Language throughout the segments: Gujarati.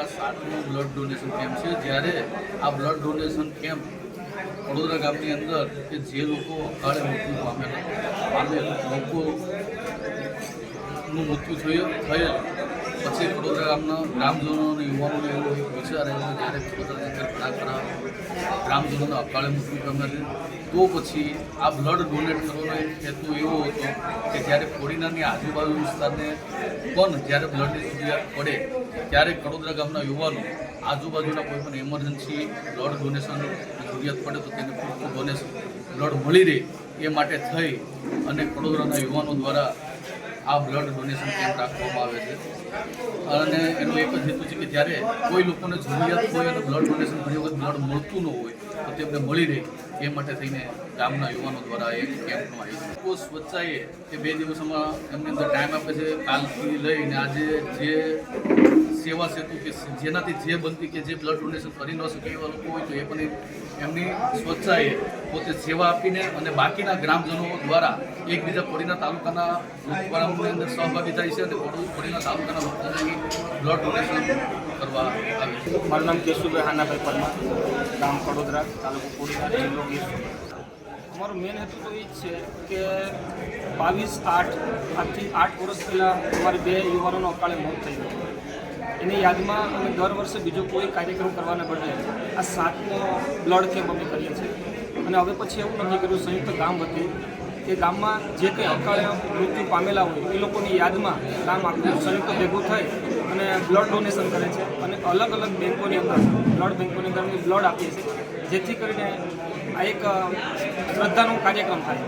વડોદરા સાતનું બ્લડ ડોનેશન કેમ્પ છે. જ્યારે આ બ્લડ ડોનેશન કેમ્પ વડોદરા ગામની અંદર કે જે લોકો અકાળે મૃત્યુ પામેલા, પામેલ, લોકોનું મૃત્યુ થયું, થયેલ. પછી વડોદરા ગામના ગ્રામજનો અને યુવાનોને એવો એક વિચાર આવ્યો, જ્યારે વડોદરા ગ્રામજનોના અકાળે મૃત્યુ પામ્યા છે. તો પછી આ બ્લડ ડોનેટ કરવાનો એક હેતુ એવો હતો કે જ્યારે કોડીનારની આજુબાજુ વિસ્તારને પણ જ્યારે બ્લડની જરૂરિયાત પડે, ત્યારે કડોદરા ગામના યુવાનો આજુબાજુના કોઈ પણ એમરજન્સી બ્લડ ડોનેશનની જરૂરિયાત પડે તો તેને પૂરતું ડોનેશન બ્લડ મળી રહે એ માટે થઈ અને કડોદરાના યુવાનો દ્વારા આ બ્લડ ડોનેશન કેમ્પ રાખવામાં આવે છે. અને એનો એક જ હેતુ છે જ્યારે કોઈ લોકોને જરૂરિયાત હોય અને બ્લડ ડોનેશન ઘણી વખત બ્લડ મળતું ન હોય, તો તેમને મળી રહે. એ માટે થઈને ગામના યુવાનો દ્વારા એક કેમ્પનું આયોજન. લોકો સ્વચ્છાએ એ બે દિવસમાં એમની અંદર ટાઈમ આપે છે, કાલથી લઈને આજે જે સેવા સેતુ કે જેનાથી જે બનતી કે જે બ્લડ ડોનેશન કરી ન શકે એવા લોકો હોય તો એ પણ એમની સ્વચ્છાએ પોતે સેવા આપીને અને બાકીના ગ્રામજનો દ્વારા એકબીજા કોડીના તાલુકાના પ્રોગ્રામની અંદર સહભાગી થાય છે અને કોડી- કોડીના તાલુકાના લોકોને બ્લડ ડોનેશન કરવા આવે છે. મારું નામ કેશુભાઈ હાનાભાઈ પરમાર, ગામ વડોદરા, તાલુકો કોડીના જિલ્લો અમારો મેન હેતુ તો એ જ છે કે બાવીસ આઠ, આજથી આઠ વર્ષ પહેલાં અમારી બે યુવાનોનો અકાળે મોત થઈ ગયું એની યાદમાં અમે દર વર્ષે બીજો કોઈ કાર્યક્રમ કરવાના બદલે આ સાતમો બ્લડ કેમ્પ અમે કરીએ છીએ. અને હવે પછી એવું નક્કી કર્યું સંયુક્ત ગામ હતું કે ગામમાં જે કંઈ અકાળે મૃત્યુ પામેલા હોય એ લોકોની યાદમાં ગામ આખું સંયુક્ત ભેગું થઈ અને બ્લડ ડોનેશન કરે છે. અને અલગ અલગ બેંકોની અંદર બ્લડ બેંકોની અંદર બ્લડ આપીએ છીએ જેથી કરીને આ એક શ્રદ્ધાનો કાર્યક્રમ થાય.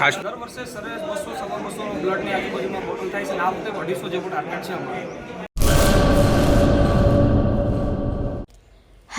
ખાસ દર વર્ષે સરેરાશ બસો સવા બસો બ્લડની આજુબાજુમાં બોટલ થાય છે અને આ વખતે અઢીસો જેવું ટાર્ગેટ છે અમારું.